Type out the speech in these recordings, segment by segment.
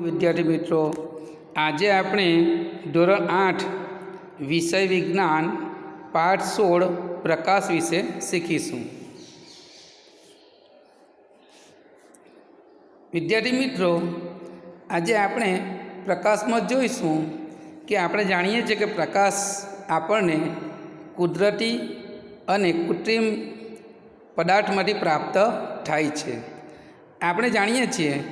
વિદ્યાર્થી મિત્રો, આજે આપણે ધોરણ આઠ વિષય વિજ્ઞાન પાઠ સોળ પ્રકાશ વિશે શીખીશું. વિદ્યાર્થી મિત્રો, આજે આપણે પ્રકાશમાં જોઈશું કે આપણે જાણીએ છીએ કે પ્રકાશ આપણને કુદરતી અને કૃત્રિમ પદાર્થમાંથી પ્રાપ્ત થાય છે. આપણે જાણીએ છીએ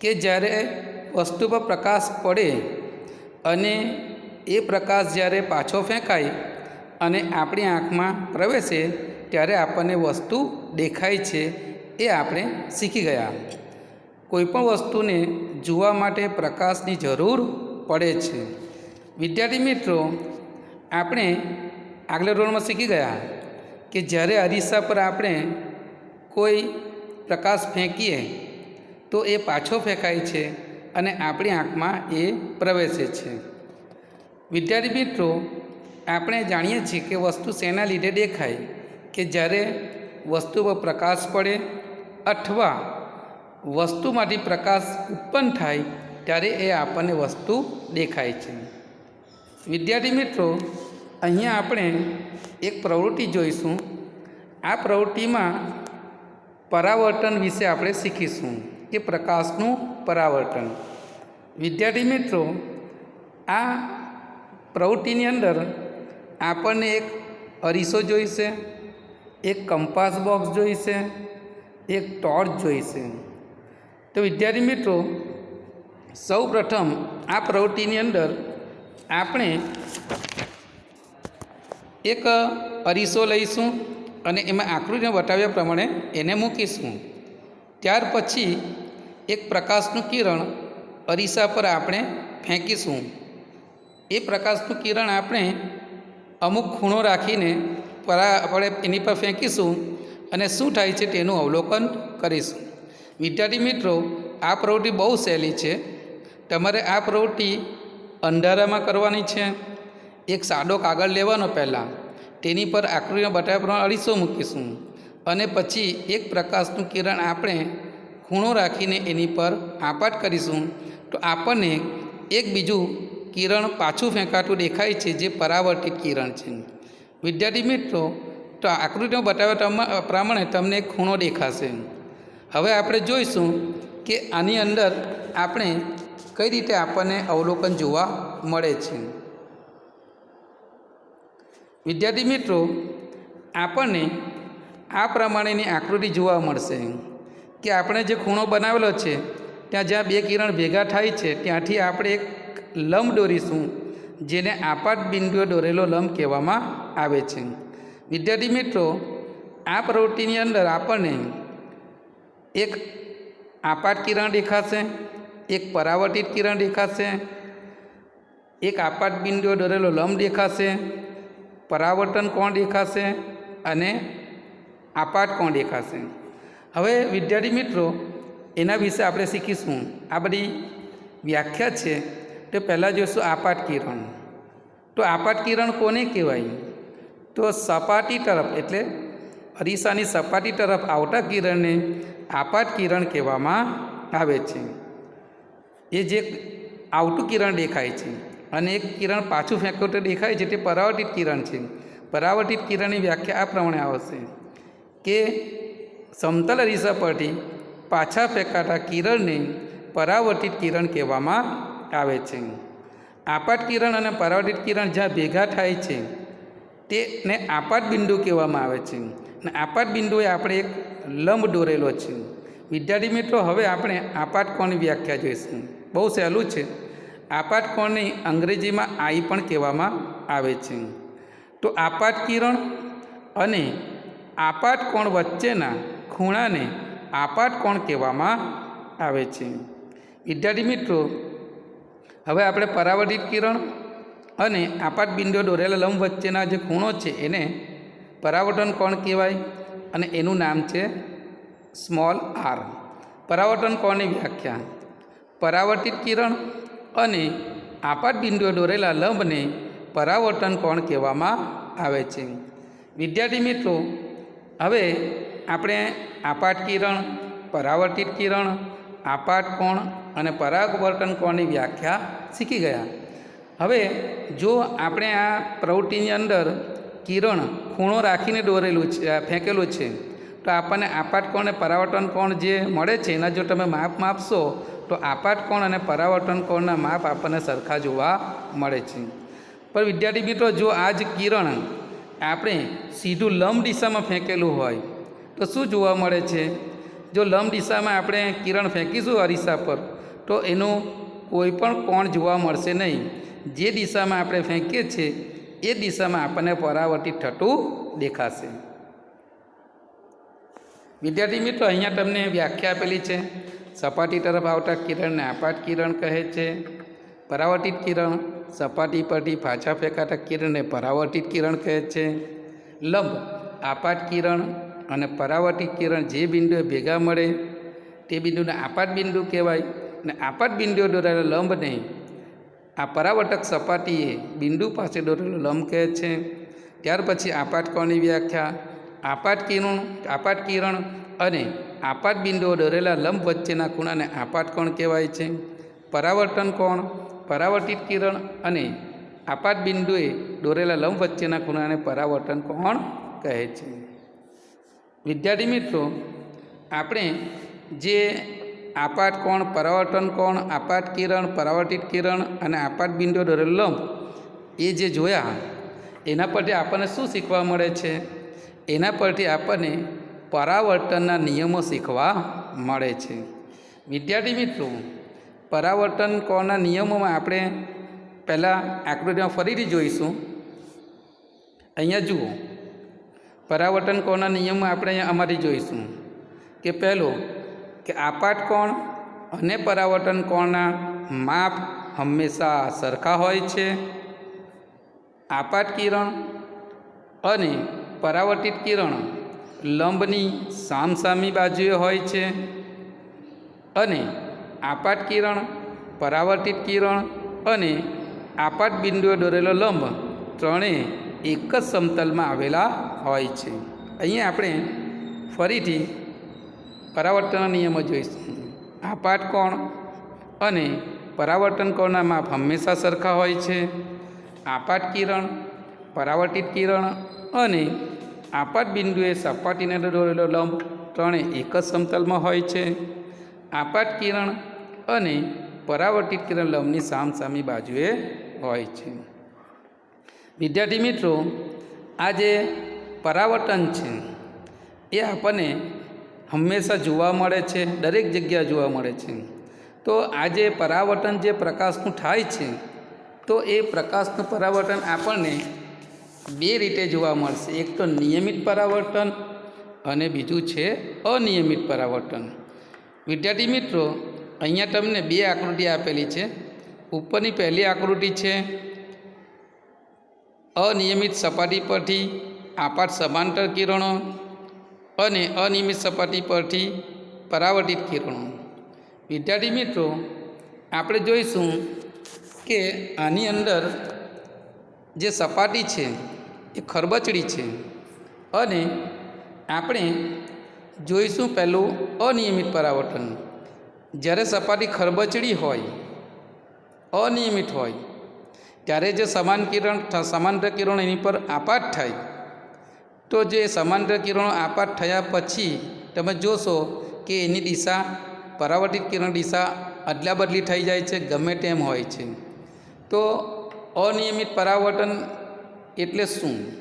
કે જ્યારે વસ્તુ પર પ્રકાશ પડે અને એ પ્રકાશ જ્યારે પાછો ફેંકાય અને આપણી આંખમાં પ્રવેશે ત્યારે આપણને વસ્તુ દેખાય છે એ આપણે શીખી ગયા. કોઈપણ વસ્તુને જોવા માટે પ્રકાશની જરૂર પડે છે. વિદ્યાર્થી મિત્રો, આપણે આગલા ધોરણમાં શીખી ગયા કે જ્યારે અરીસા પર આપણે કોઈ પ્રકાશ ફેંકીએ તો એ પાછો ફેંકાય છે અને આપણી આંખમાં એ પ્રવેશે છે. વિદ્યાર્થી મિત્રો, આપણે જાણીએ છીએ કે વસ્તુ શેના લીધે દેખાય? કે જ્યારે વસ્તુ પર પ્રકાશ પડે અથવા વસ્તુમાંથી પ્રકાશ ઉત્પન્ન થાય ત્યારે એ આપણને વસ્તુ દેખાય છે. વિદ્યાર્થી મિત્રો, અહીંયા આપણે એક પ્રવૃત્તિ જોઈશું. આ પ્રવૃત્તિમાં પરાવર્તન વિશે આપણે શીખીશું. કે પ્રકાશનું પરાવર્તન. વિદ્યાર્થી મિત્રો, આ પ્રવૃત્તિની અંદર આપણને એક અરીસો જોઈશે, એક કંપાસ બોક્સ જોઈશે, એક ટોર્ચ જોઈશે. તો વિદ્યાર્થી મિત્રો સૌ પ્રથમ આ પ્રવૃત્તિની અંદર આપણે એક અરીસો લઈશું અને એમાં આકૃતિને બતાવ્યા પ્રમાણે એને મૂકીશું. ત્યાર પછી એક પ્રકાશનું કિરણ અરીસા પર આપણે ફેંકીશું. એ પ્રકાશનું કિરણ આપણે અમુક ખૂણો રાખીને પરા, આપણે એની પર ફેંકીશું અને શું થાય છે તેનું અવલોકન કરીશું. વિદ્યાર્થી મિત્રો, આ પ્રવૃત્તિ બહુ સહેલી છે. તમારે આ પ્રવૃત્તિ અંધારામાં કરવાની છે. એક સાદો કાગળ લેવાનો પહેલાં, તેની પર આકૃતિમાં બતાવ્યા પ્રમાણે અરીસો મૂકીશું અને પછી એક પ્રકાશનું કિરણ આપણે ખૂણો રાખીને એની પર આપાટ કરીશું, તો આપણને એક બીજું કિરણ પાછું ફેંકાતું દેખાય છે, જે પરાવર્તિત કિરણ છે. વિદ્યાર્થી મિત્રો, તો આકૃતિમાં બતાવ્યા પ્રમાણે તમને ખૂણો દેખાશે. હવે આપણે જોઈશું કે આની અંદર આપણે કઈ રીતે આપણને અવલોકન જોવા મળે છે. વિદ્યાર્થી મિત્રો, આપણને આ પ્રમાણેની આકૃતિ જોવા મળશે. કે આપણે જે ખૂણો બનાવેલો છે, ત્યાં જ્યાં બે કિરણ ભેગા થાય છે, ત્યાંથી આપણે એક લંબ દોરીશું, જેને આપાત બિંદુએ દોરેલો લંબ કહેવામાં આવે છે. વિદ્યાર્થી મિત્રો, આ પ્રવૃત્તિની અંદર આપણને એક આપાત કિરણ દેખાશે, એક પરાવર્તિત કિરણ દેખાશે, એક આપાત બિંદુએ દોરેલો લંબ દેખાશે, પરાવર્તન કોણ દેખાશે અને આપાત કોણ દેખાશે. હવે વિદ્યાર્થી મિત્રો, એના વિશે આપણે શીખીશું. આ બધી વ્યાખ્યા છે. તો પહેલાં જોઈશું આપાત કિરણ. તો આપાત કિરણ કોને કહેવાય? તો સપાટી તરફ, એટલે અરીસાની સપાટી તરફ આવતા કિરણને આપાત કિરણ કહેવામાં આવે છે. એ જે આવતું કિરણ દેખાય છે અને એક કિરણ પાછું ફેંકતું દેખાય છે, તે પરાવર્તિત કિરણ છે. પરાવર્તિત કિરણની વ્યાખ્યા આ પ્રમાણે આવશે કે સમતલ અરીસા પાછા ફેંકાતા કિરણને પરાવર્તિત કિરણ કહેવામાં આવે છે. આપાત કિરણ અને પરાવર્તિત કિરણ જ્યાં ભેગા થાય છે, તેને આપાત બિંદુ કહેવામાં આવે છે. અને આપાત બિંદુએ આપણે એક લંબ દોરેલો છે. વિદ્યાર્થી મિત્રો, હવે આપણે આપાત કોણની વ્યાખ્યા જોઈશું. બહુ સહેલું છે. આપાત કોણને અંગ્રેજીમાં આઈ પણ કહેવામાં આવે છે. તો આપાત કિરણ અને આપાત કોણ વચ્ચેના ખૂણાને આપાત કોણ કહેવામાં આવે છે? વિદ્યાર્થી મિત્રો, હવે આપણે પરાવર્તિત કિરણ અને આપાત બિંદુઓ દોરેલા લંબ વચ્ચેના જે ખૂણો છે એને પરાવર્તન કોણ કહેવાય? અને એનું નામ છે સ્મોલ આર પરાવર્તન કોણની વ્યાખ્યા? પરાવર્તિત કિરણ અને આપાત બિંદુઓ દોરેલા લંબને પરાવર્તન કોણ કહેવામાં આવે છે? વિદ્યાર્થી મિત્રો, હવે આપણે આપાત કિરણ, પરાવર્તિત કિરણ, આપાટ કોણ અને પરાગવર્તન કોણની વ્યાખ્યા શીખી ગયા. હવે જો આપણે આ પ્રવૃત્તિની અંદર કિરણ ખૂણો રાખીને દોરેલું છે ફેંકેલું છે, તો આપણને આપાટ કોણ અને પરાવર્તન કોણ જે મળે છે, એના જો તમે માપ માપશો, તો આપાટ કોણ અને પરાવર્તન કોણના માપ આપણને સરખા જોવા મળે છે. પણ વિદ્યાર્થી મિત્રો, જો આ જ કિરણ આપણે સીધું લંબ દિશામાં ફેંકેલું હોય તો શું જોવા મળે છે? જો લંબ દિશામાં આપણે કિરણ ફેંકીશું અરીસા પર, તો એનું કોઈ પણ કોણ જોવા મળશે નહીં. જે દિશામાં આપણે ફેંકીએ છીએ, એ દિશામાં આપણને પરાવર્તિત થતું દેખાશે. વિદ્યાર્થી મિત્રો, અહીંયા તમને વ્યાખ્યા આપેલી છે. સપાટી તરફ આવતા કિરણને આપાટ કિરણ કહે છે. પરાવર્તિત કિરણ, સપાટી પરથી પાછા ફેંકાતા કિરણને પરાવર્તિત કિરણ કહે છે. લંબ આપાટ કિરણ અને પરાવર્તિત કિરણ જે બિંદુએ ભેગા મળે, તે બિંદુને આપાત બિંદુ કહેવાય અને આપાટ બિંદુઓ દોરેલા લંબને આ પરાવર્તક સપાટીએ બિંદુ પાસે દોરેલો લંબ કહે છે. ત્યાર પછી આપાત કોણની વ્યાખ્યા. આપાત કિરણ આપાત કિરણ અને આપાત બિંદુઓ દોરેલા લંબ વચ્ચેના ખૂણાને આપાત કોણ કહેવાય છે? પરાવર્તન કોણ? પરાવર્તિત કિરણ અને આપાત બિંદુએ દોરેલા લંબ વચ્ચેના ખૂણાને પરાવર્તન કોણ કહે છે? વિદ્યાર્થી મિત્રો, આપણે જે આપાત કોણ, પરાવર્તન કોણ, આપાત કિરણ, પરાવર્તિત કિરણ અને આપાત બિંદુઓ દોરેલો લંબ, એ જે જોયા, એના પરથી આપણને શું શીખવા મળે છે? એના પરથી આપણને પરાવર્તનના નિયમો શીખવા મળે છે. વિદ્યાર્થી મિત્રો, પરાવર્તન કોણના નિયમોમાં આપણે પહેલાં આકૃતિમાં ફરીથી જોઈશું. અહીંયા જુઓ પરાવર્તન કોણના નિયમમાં આપણે અમારી જોઈશું. કે પહેલું, કે આપાટ કોણ અને પરાવર્તન કોણના માપ હંમેશા સરખા હોય છે. આપાટ કિરણ અને પરાવર્તિત કિરણ લંબની સામસામી બાજુએ હોય છે. અને આપાટ કિરણ, પરાવર્તિત કિરણ અને આપાટ બિંદુએ દોરેલો લંબ ત્રણેય એક જ સમતલમાં આવેલા હોય છે. અહીંયા આપણે ફરીથી પરાવર્તનના નિયમો જોઈશું. આપાટ કોણ અને પરાવર્તન કોણના માપ હંમેશા સરખા હોય છે? આપાટ કિરણ, પરાવર્તિત કિરણ અને આપાટ બિંદુએ સપાટીને દોરેલો લંબ ત્રણેય એક જ સમતલમાં હોય છે. આપાટ કિરણ અને પરાવર્તિત કિરણ લંબની સામસામી બાજુએ હોય છે. વિદ્યાર્થી મિત્રો આ જે પરાવર્તન છે. એ આપણને હંમેશા જોવા મળે છે, દરેક જગ્યાએ જોવા મળે છે. તો આ જે પરાવર્તન જે પ્રકાશનું થાય છે, તો એ પ્રકાશનું પરાવર્તન આપણને બે રીતે જોવા મળશે. એક તો નિયમિત પરાવર્તન અને બીજું છે અનિયમિત પરાવર્તન. વિદ્યાર્થી મિત્રો, અહીંયા તમને બે આકૃતિ આપેલી છે. ઉપરની પહેલી આકૃતિ છે અનિયમિત સપાટી પરથી આપાત સમાંતર કિરણો અને અનિયમિત સપાટી પરથી પરાવર્તિત કિરણો. વિદ્યાર્થી મિત્રો, આપણે જોઈશું કે આની અંદર જે સપાટી છે એ ખરબચડી છે અને આપણે જોઈશું પહેલું અનિયમિત પરાવર્તન. જ્યારે સપાટી ખરબચડી હોય, અનિયમિત હોય, ત્યારે જે સમાન કિરણ, સમાંતર કિરણો એની પર આપાત થાય તો જે સમાંતર કિરણો આપાત થયા પછી તમે જોશો કે એની દિશા, પરાવર્તિત કિરણ દિશા અદલા બદલી થઈ જાય છે, ગમે તેમ હોય છે. તો અનિયમિત પરાવર્તન એટલે શું?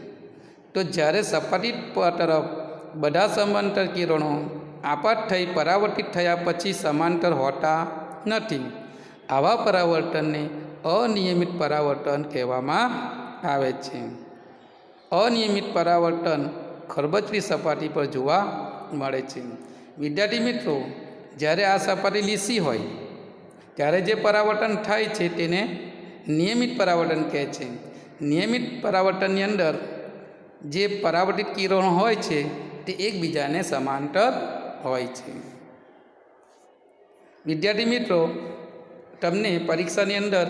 તો જ્યારે સપાટી તરફ બધા સમાંતર કિરણો આપાત થઈ, પરાવર્તિત થયા પછી સમાંતર હોતા નથી. આવા પરાવર્તનને અનિયમિત પરાવર્તન કહેવામાં આવે છે. અનિયમિત પરાવર્તન ખરબચડી સપાટી પર જોવા મળે છે. વિદ્યાર્થી મિત્રો, જ્યારે આ સપાટી લીસી હોય, ત્યારે જે પરાવર્તન થાય છે તેને નિયમિત પરાવર્તન કહે છે. નિયમિત પરાવર્તનની અંદર જે પરાવર્તિત કિરણો હોય છે, તે એકબીજાને સમાંતર હોય છે. વિદ્યાર્થી મિત્રો, તમને પરીક્ષાની અંદર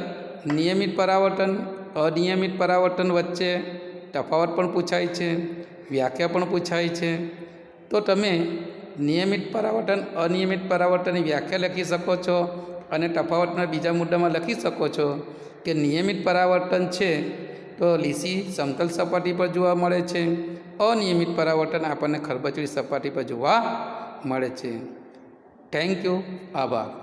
નિયમિત પરાવર્તન, અનિયમિત પરાવર્તન વચ્ચે તફાવત પણ પૂછાય છે, વ્યાખ્યા પણ પૂછાય છે. તો તમે નિયમિત પરાવર્તન, અનિયમિત પરાવર્તનની વ્યાખ્યા લખી શકો છો અને તફાવતના બીજા મુદ્દામાં લખી શકો છો કે નિયમિત પરાવર્તન છે તો લીસી સમતલ સપાટી પર જોવા મળે છે. અનિયમિત પરાવર્તન આપણને ખરબચડી સપાટી પર જોવા મળે છે. થેન્ક યુ આભાર.